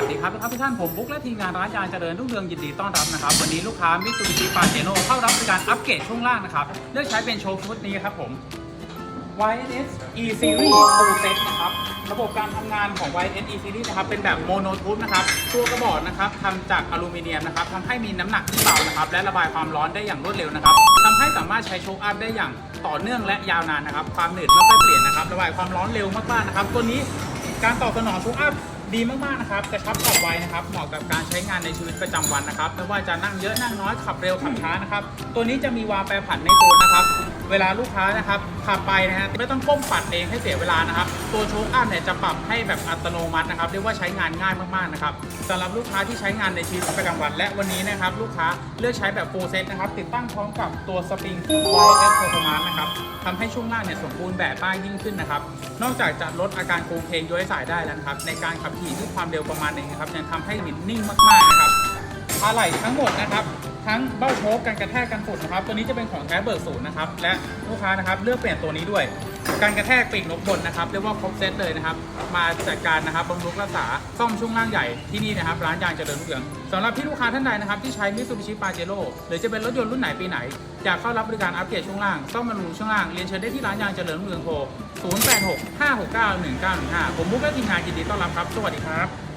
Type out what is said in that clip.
วัสดีครับทุกท่านผมบุ๊กและทีมงานร้านยางเจริญรุ่งเรืองยินดีต้อนรับนะครับ วันนี้ลูกค้ามิตซูบิชิปาเจโนเข้ารับบริการอัปเกรดช่วงล่างนะครับ เลือกใช้เป็นโชว์ชุดนี้ครับผม YNS E Series Full Set นะครับระบบการทำงานของ YNS E Series นะครับเป็นแบบโมโนทูบนะครับตัวกระบอกนะครับทำจากอลูมิเนียมนะครับทำให้มีน้ำหนักที่เบานะครับและระบายความร้อนได้อย่างรวดเร็วนะครับทำให้สามารถใช้โชว์อัพได้อย่างต่อเนื่องและยาวนานนะครับความหนืดไม่ค่อยเปลี่ยนนะครับระบายความร้อนเร็วมากๆนะครับตัวนี้การตอบสนองโชว์อัพ ดีมากๆนะครับกระชับขับไวนะครับเหมาะกับการใช้งานในชีวิตประจำวันนะครับไม่ว่าจะนั่งเยอะนั่งน้อยขับเร็วขับช้านะครับตัวนี้จะมีวาล์วแปรผันในตัวนะครับ เวลาลูกค้านะครับขับไปนะฮะไม่ต้องก้มปัดเองให้เสียเวลานะครับ ตัวโชคอัพเนี่ยจะปรับให้แบบอัตโนมัตินะครับเรียกว่าใช้งานง่ายมากๆนะครับสำหรับลูกค้าที่ใช้งานในชีวิตประจำวัน และวันนี้นะครับลูกค้าเลือกใช้แบบ full set นะครับติดตั้งพร้อมกับตัวสปริง YS Performance นะครับทำให้ช่วงล่างเนี่ยสมบูรณ์แบบมากยิ่งขึ้นนะครับนอกจากจะลดอาการโครงเพลงย้อยสายได้แล้วนะครับในการขับขี่ด้วยความเร็วประมาณหนึงนะครับยังทำให้หินนิ่งมากๆนะครับอะไหล่ทั้งหมดนะครับ ทั้งเบ้าโชกกันกระแทกกันฝุ่นนะครับ ตัวนี้จะเป็นของแท้เบิร์กศูนย์นะครับ และลูกค้านะครับเลือกเปลี่ยนตัวนี้ด้วย การกระแทกปีกนกบนนะครับเรียกว่าครบเซตเลยนะครับ มาจัดการนะครับบำรุงรักษาซ่อมช่วงล่างใหญ่ที่นี่นะครับร้านยางเจริญรุ่งเรืองสำหรับพี่ลูกค้าท่านใดนะครับที่ใช้มิตซูบิชิปาเจโร่หรือจะเป็นรถยนต์รุ่นไหนปีไหน อยากเข้ารับบริการอัปเกรดช่วงล่างซ่อมบำรุงช่วงล่างเรียนเชิญได้ที่ร้านยางเจริญรุ่งเรืองโทร 086 569 1915 ผมบุ๊กและทีมงานยินดีต้อนรับครับสวัสดีครับ